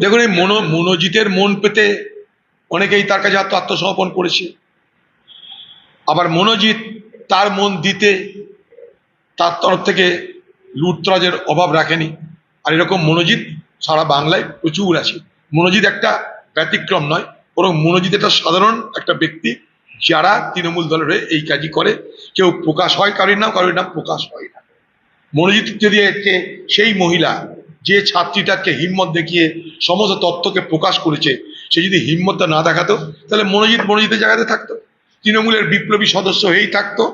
দেখুন, এই মনো মনোজিতের মন পেতে অনেকেই তার কাছে আত্ম আত্মসমর্পণ করেছে। আবার মনোজিৎ তার মন দিতে তার তরফ থেকে লুটতরাজের অভাব রাখেনি। আর এরকম মনোজিৎ সারা বাংলায় প্রচুর আছে। মনোজিৎ একটা ব্যতিক্রম নয়, বরং মনোজিৎ একটা সাধারণ একটা ব্যক্তি যারা তৃণমূল দলের এই কাজই করে। কেউ প্রকাশ হয়, কারোর নাম কারোর নাম প্রকাশ হয় না। মনোজিৎ যদি সেই মহিলা যে ছাত্রীটাকে হিম্মত দেখিয়ে সমস্ত তত্ত্বকে প্রকাশ করেছে, সে যদি হিম্মতটা না দেখাতো, তাহলে মনোজিৎ মনোজিতের জায়গাতে থাকতো, তৃণমূলের বিপ্লবী সদস্য হয়েই থাকতো।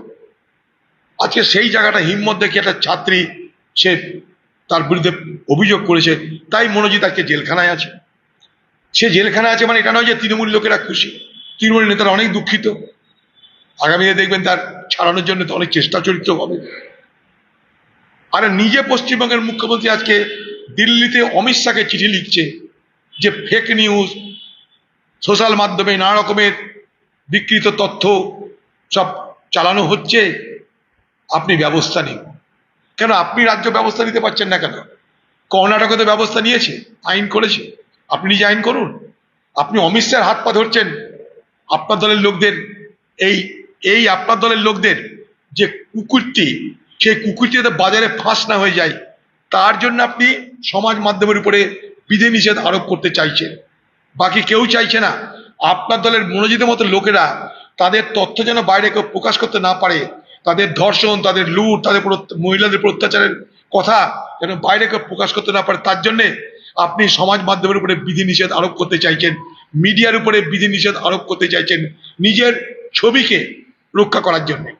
আজকে সেই জায়গাটা হিম্মত দেখে একটা ছাত্রী সে তার বিরুদ্ধে অভিযোগ করেছে, তাই মনোজিৎ আজকে জেলখানায় আছে। সে জেলখানায় আছে মানে এটা নয় যে তৃণমূল লোকেরা খুশি, তৃণমূল নেতারা অনেক দুঃখিত। আগামীতে দেখবেন তার ছাড়ানোর জন্য তো অনেক চেষ্টা চরিত্র হবে। আর নিজে পশ্চিমবঙ্গের মুখ্যমন্ত্রী আজকে দিল্লিতে অমিত শাহকে চিঠি লিখছে যে ফেক নিউজ সোশ্যাল মাধ্যমে নানা রকমের বিকৃত তথ্য সব চালানো হচ্ছে। আপনি ব্যবস্থা নিন। কেন? আপনি রাজ্য ব্যবস্থা নিতে পারছেন না কেন? কর্ণাটকে তো ব্যবস্থা নিয়েছে, আইন করেছে। আপনি নিজে আইন করুন। আপনি অমিত শাহের হাত পা ধরছেন। আপনার দলের লোকদের এই এই আপনার দলের লোকদের যে কুকুরটি সেই কুকুরটি যাতে বাজারে ফাঁস না হয়ে যায়। তার জন্য আপনি সমাজ মাধ্যমের উপরে বিধিনিষেধ আরোপ করতে চাইছেন। বাকি কেউ চাইছে না। আপনার দলের মনোজিতের মতো লোকেরা তাদের তথ্য যেন বাইরে কেউ প্রকাশ করতে না পারে, তাদের ধর্ষণ, তাদের লুট, তাদের মহিলাদের উপর অত্যাচারের কথা যেন বাইরে কেউ প্রকাশ করতে না পারে, তার জন্যে আপনি সমাজ মাধ্যমের উপরে বিধি নিষেধ আরোপ করতে চাইছেন, মিডিয়ার উপরে বিধি নিষেধ আরোপ করতে চাইছেন নিজের ছবিকে রক্ষা করার জন্যে।